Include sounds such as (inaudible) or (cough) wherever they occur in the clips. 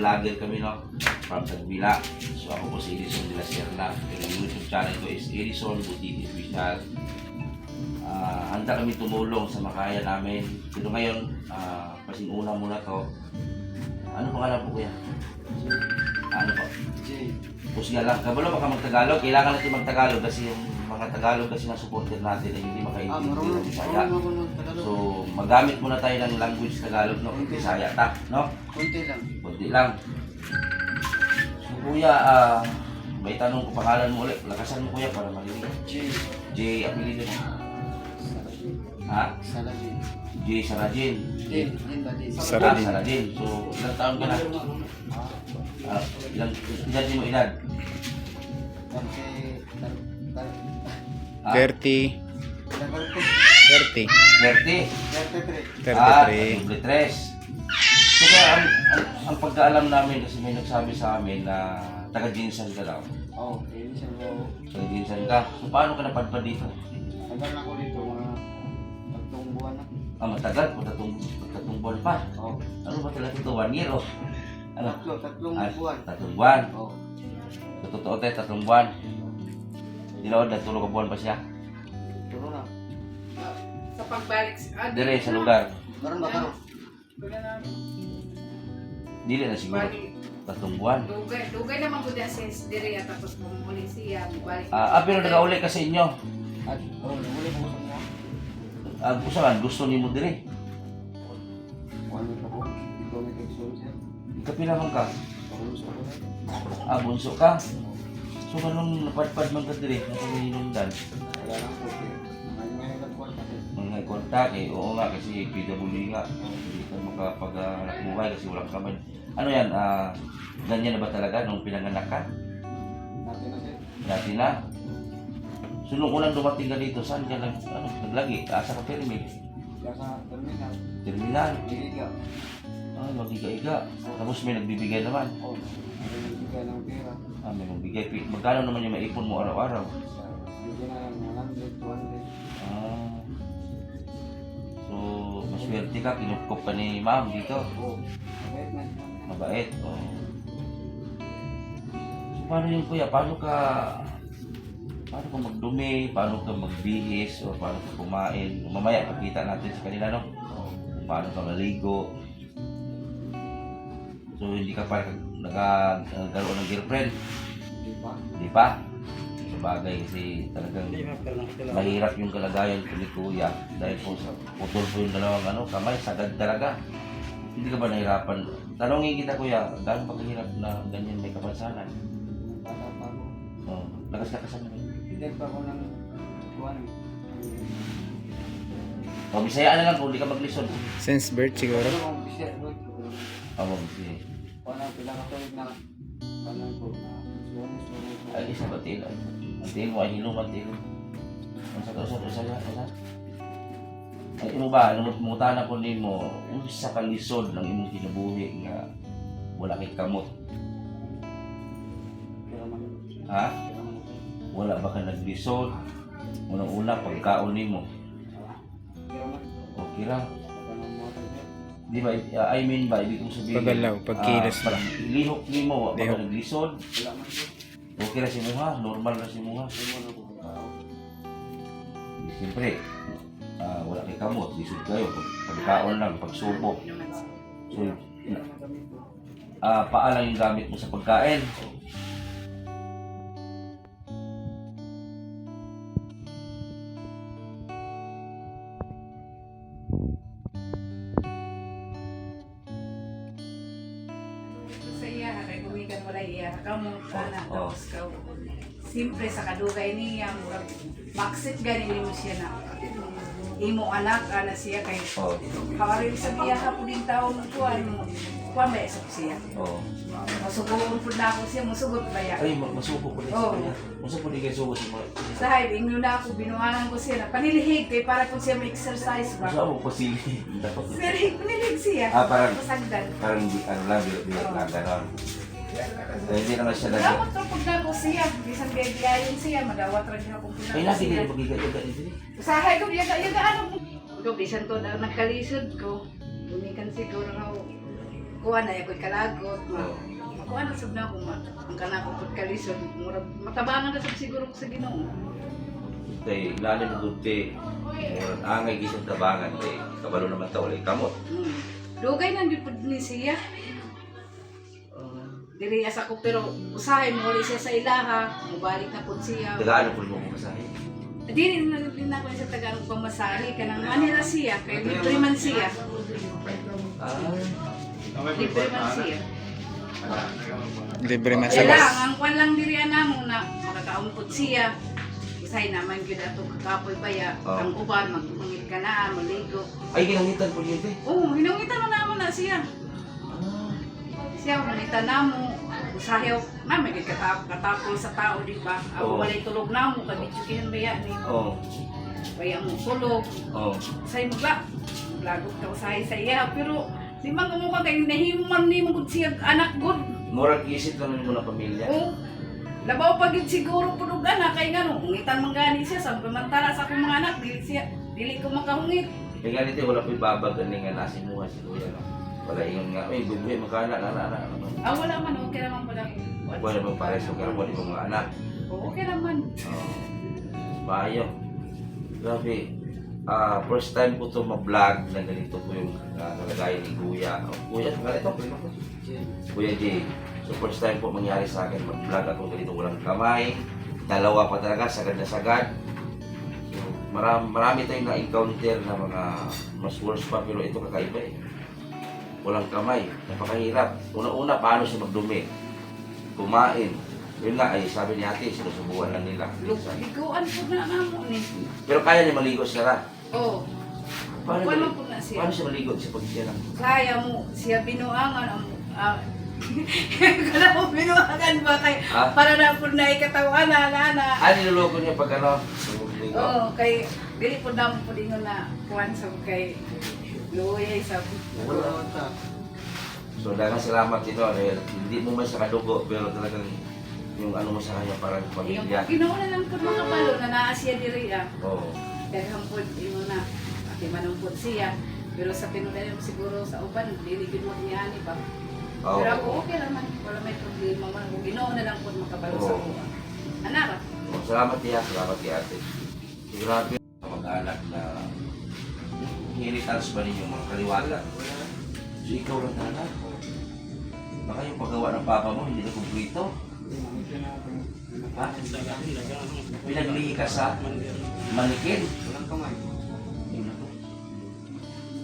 vlogger kami, no? From Tagbila. So ako po si Edison de la Sierra. Yung YouTube channel ko is Edison Butiti Official. Ah, handa kami tumulong sa makaya namin. Pero ngayon, ah, pasinuna muna to. Ano pangalan po kuya? Ano po? Jay. Pusya lang. Kabalo baka mag-Tagalog. Kailangan natin mag-Tagalog kasi yung mga Tagalog kasi na supporter natin ay hindi makaintindi ah, ng So, magamit muna tayo ng language Tagalog, no? Kung Bisaya ta, no? Kunti lang. Kunti lang. So, kuya, ah, may tanong ko pangalan mo ulit. Lakasan mo kuya para marinig. J. J. Apelido mo. Ha? Saladin. J. Saladin. J. Saladin. Ah, Saladin. So, ilang taon ka na? Ah, ilang, ilan mo edad? 30, 30, tagal ko. 30, 30. 33. Ah, 33. doble tres. So ang, ang, ang pagkaalam namin kasi may nagsabi sa amin na taga-Jinsan ka daw. Oh, yun siya mo. Taga-Jinsan ka. So paano ka napadpad dito? Tagal na ko dito mga tatlong buwan na. Ah, matagal. Matatong, matatong buwan pa. Oh, Ano ba talaga ito? One year oh. Ano? tatlo, tatlong Ah, buwan. tatlong buwan. Oh, Sa totoo tayo, tatlong buwan. Dilaw na tulog buwan pa siya. turo na. Sa pagbalik ah, Dire sa lugar. Karon ba karon? Dili na siguro. Balik. Tatlong buwan. Dugay, dugay naman ko sa dire tapos bumuli siya, balik. Ah, ah pero nagauli ka sa inyo. At, oh, nahuli ko sa mga. Ah, gusto man, gusto ni mo dire. Ano pa ko? Ikaw siya. Ikapila man ka. Sa na. Ah, bunso ka. So, ganun napadpad man ka dire, nakahinundan. Wala nagkuhan kasi. Mga kontak eh, oo nga kasi PWD nga. Hindi ka makapag-anak buhay kasi walang kamay. Ano yan, ah, ganyan na ba talaga nung pinanganak ka? Natin na siya. Dati na. So, nung unang dumating ka dito, saan ka nag, ano, naglagi? Asa ka pyramid? Sa terminal. Terminal. Iliga. Ah, magiga-iga. Tapos may nagbibigay naman. Oh, may nagbigay ng pera. Ah, may magbigay. Pi- Magkano naman yung maipon mo araw-araw? Sa bigyan na lang 100, 200. Ah. So, maswerte ka, kinupkop ka ni ma'am dito. Oh, mabait na. Mabait. Oh. So, paano yun kuya? Paano ka paano ka magdumi? Paano ka magbihis? O paano ka kumain? Mamaya, pakita natin sa kanila, no? Kung paano ka maligo. So, hindi ka pa naka- nagkaroon ng girlfriend. Di ba? Di ba? Sa bagay kasi talagang mahirap yung kalagayan ko ni Kuya dahil po sa putol po yung dalawang ano, kamay, sagad talaga. Hindi ka ba nahirapan? Tanongin kita Kuya, gaano ba kahirap na ganyan may kapansanan? Pa. Oh, lakas ka kasama niyo. Hindi pa ako ng kuhan. O, bisaya na lang kung hindi ka maglisod. Since birth siguro. Ano ang bisya Oo, bisaya. Paano pinakatuloy na paano ko na suwanis suwanis Ay, isa ba til? Ay, Ang til mo, ay hilong ang til. Ang sa kausap, isa nga, isa. Ay, mo ba, nung muta na ko ni mo, sa kalisod ng imong kinabuhi nga wala kay kamot. Man. Ha? Man. Wala ba ka naglisod? Unang-una, pagkaon ni mo. Man. Okay lang. Di ba, uh, I mean ba, ibig kong sabihin. Pagalaw, pagkilos ah, pag lihok ni mo, wala ba ka Lihok. naglisod? Okay na si mo ha, normal na si mo ha. Hindi mo na ko. Siyempre, ah, wala kay kamot, lisod kayo. Pag- Pagkaon lang, pagsubok. So, ah, paalang yung gamit mo sa pagkain. Kay gumikan wala iya, kamo ana Oh. tapos ka. Siyempre sa kadugay niya, murag maksit ganin mo siya na imo anak ana siya kay Oh, sa biya ka po din taon kuan mo. Kuan ba sa siya? oh. Masugoon po na ako siya, musugot ba ya? Ay, ma- masuko po din sa kanya. Masuko din kayo suko si mo. Sa hay, inyo na ako, binuhanan ko siya na panilihig kay para po siya may-exercise ba? Masuko po sili. Dapat. Pero panilihig siya. Ah, parang- Pasagdan. Parang ano lang, biro-biro lang, gano'n. Eh, hindi naman siya nag- Dapat to pag ako siya, bisan kay biyayin siya, magawat rin siya kung Ay, lagi din magigayaga din din. Sa hay ko, yaga, yaga, ano? Ito, bisan to na nagkalisod ko. Bumikan siguro na kuha na ako'y kalagot. Kuha na sab na ako ma. Ang kana ko pud kalisod. Murag matabangan na sab siguro ko sa Ginoo. Kay ilalim ng gudti. Murag angay gising tabangan. Kay kabalo naman ta walay kamot. Mm. Dugay na gyud pud ni siya. Diri asa ko pero usahay mo ulit siya sa ilaha, mubalik na pud siya. Tagaan po mo kasahin. Dili na din na ko sa tagang pamasahe kanang manila siya kay libre man siya. Ah. Libre man siya. Libre man sa lang, las. ang kwan lang diri namo na makakaumpot siya. Isay naman gyud ato kapoy baya. Oh. Ang uban magmungit ka na, maligo. Ay, ginangitan po eh. Oo, hinungitan mo na na siya. Siya, hungitan na mo. Usahaw, na may katap katapol sa tao, di ba? Ako Oo. walay tulog na mo, kabityo kinambaya ni. Oo. Kaya mo tulog. Oo. Say mo ba? Lagot ka usahay sa iya. Pero, di man kumukha kay nahiman ni mo siya anak gud. Murag isip lang mo na pamilya. Oo. Labaw pa gid siguro punog anak kay ngano, ungitan man gani siya sa pamantala sa akong mga anak, dili siya dili ko makahungit. Kaya nga dito, wala po ibabag galing nga nasimuha si Kuya. No? Wala ingon nga, ay, bubuhay, magkana, na, na, na, na. Ah, wala man, okay naman pala. Wala mo pares yung karamon ng mga anak. Oo, okay naman. Oo. Bayo. Grabe. Ah, first time ko to mag-vlog na ganito po yung uh, kalagayan ni Kuya. Oh, Kuya, ganito, ko. Kuya J. So first time po mangyari sa akin mag-vlog ako ganito walang kamay. Dalawa pa talaga, sagad na sagad. So, marami, marami tayong na-encounter na mga mas worse pa pero ito kakaiba eh. Walang kamay, napakahirap. Una-una, paano siya magdumi? Kumain. Yun nga, ay sabi ni ate, sinusubukan lang nila. Minsan. Po na namo ni. Pero kaya niya maligo siya ra. Oo. Paano, Paano mali- po na siya? paano siya maligo siya pag siya lang? Kaya mo, siya binuangan ang ah, (laughs) Kala mo binuangan ba kay Ha? para na po na ikatawan na na na. Ah, niloloko niya pag ano? Oo, kay dili po na po dingon na kuan sa kay Luya sa Wala. So, dagang salamat ito. Dahil hindi mo man sa kadugo, pero talagang yung ano mo sa kanya parang Yung pamilya. ginawa na lang po mga palo na naa siya diri ah. Oo. Daghang po imo na ati manumpot siya. Pero sa pinulay mo siguro sa uban, dili gid mo niya ani ba. Oo. Pero ako okay naman, wala may problema man. Kung Ginoo na lang po makabalo sa Oo. uwan. Anak. Oh, Salamat niya, salamat kay ate. Grabe. Mag-anak na inheritance ba ninyo mga kaliwala? So ikaw lang talaga. Baka yung paggawa ng papa mo hindi na kumplito. Ha? Pinaglihi ka sa manikin.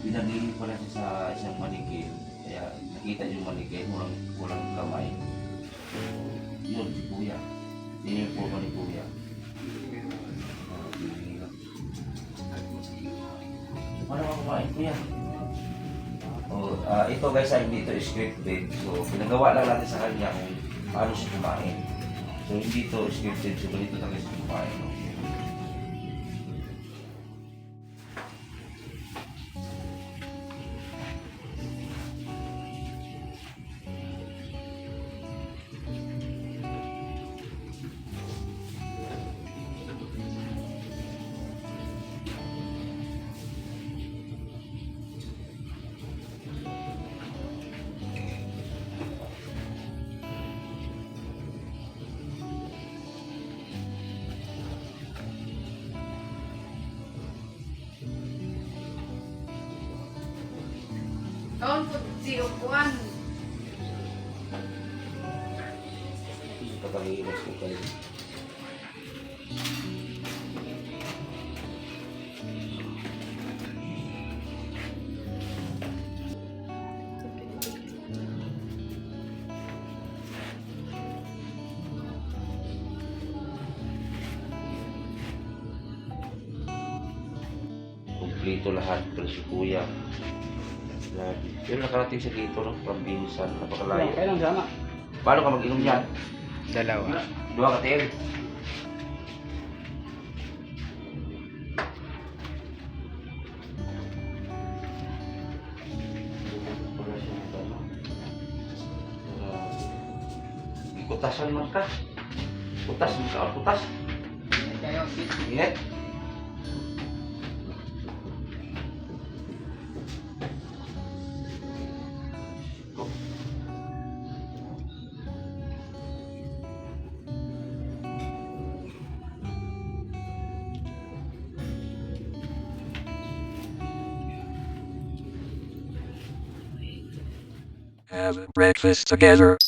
Pinaglihi pala siya sa isang manikin. Kaya nakita yung manikin, walang, walang kamay. Yun, si kuya. Yun yung forma ni kuya. Paano ka kumain kuya? Oh, ah, ito guys ay hindi ito scripted. So, pinagawa lang natin sa kanya kung paano siya kumain. So, hindi ito scripted. So, ganito talaga siya kumain. No? Kaon po si Ukuan. Pagkakilos ko kayo. Kumplito lahat pero si Kuya. Grabe. Pero nakarating siya dito, no? From Binsan, napakalayo. Kailan sana? Paano ka mag-inom yan? Dalawa. Dua ka tayo. Kutasan man ka. Kutas man ka. Kutas. Ingat. Have breakfast together.